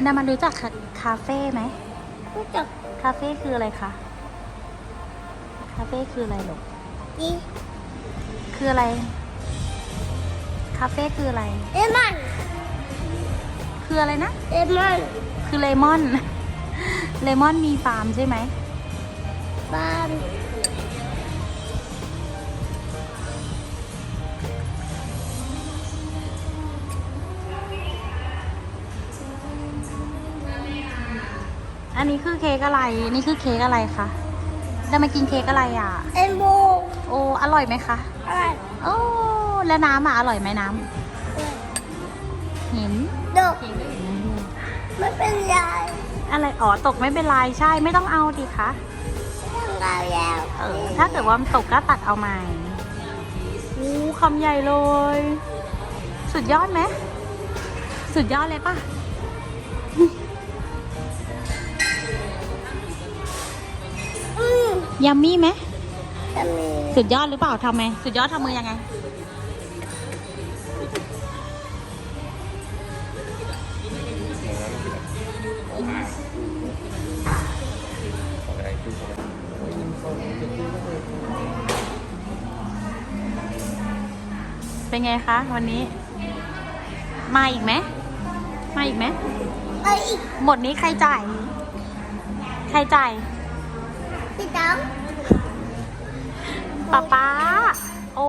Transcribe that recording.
อันนามารู้จักคาคาเฟ่ไหมรู้จักคาเฟ่คืออะไรคะ คาเฟ่คืออะไรลูกดีคืออะไร คาเฟ่คืออะไร เลมอน คืออะไรนะ เลมอน คือเลมอน เลมอนมีฟาร์มใช่ไหมบาน อันนี้คือเค้กอะไร นี่คือเค้กอะไรคะจะมากินเค้กอะไรอะ เอ็นโบโอ้อร่อยไหมคะอะไรโอ้แล้วน้ำอะอร่อยไหมน้ำเห็นดกไม่เป็นไรอะไรอ๋อตกไม่เป็นไรใช่ไม่ต้องเอาดิคะทำได้แล้วเออถ้าเกิดว่ามันตกก็ตัดเอาใหม่อู้คำใหญ่เลย สุดยอดไหมสุดยอดเลยปะ ยัมมี่ไหมจะมีสุดยอดหรือเปล่าทำไงสุดยอดทำมือยังไง เป็นไงคะวันนี้ มาอีกไหมมาอีกไหมไปอีกหมดนี้ใครจ่าย ใครจ่าย พี่ตังป๊าป๊า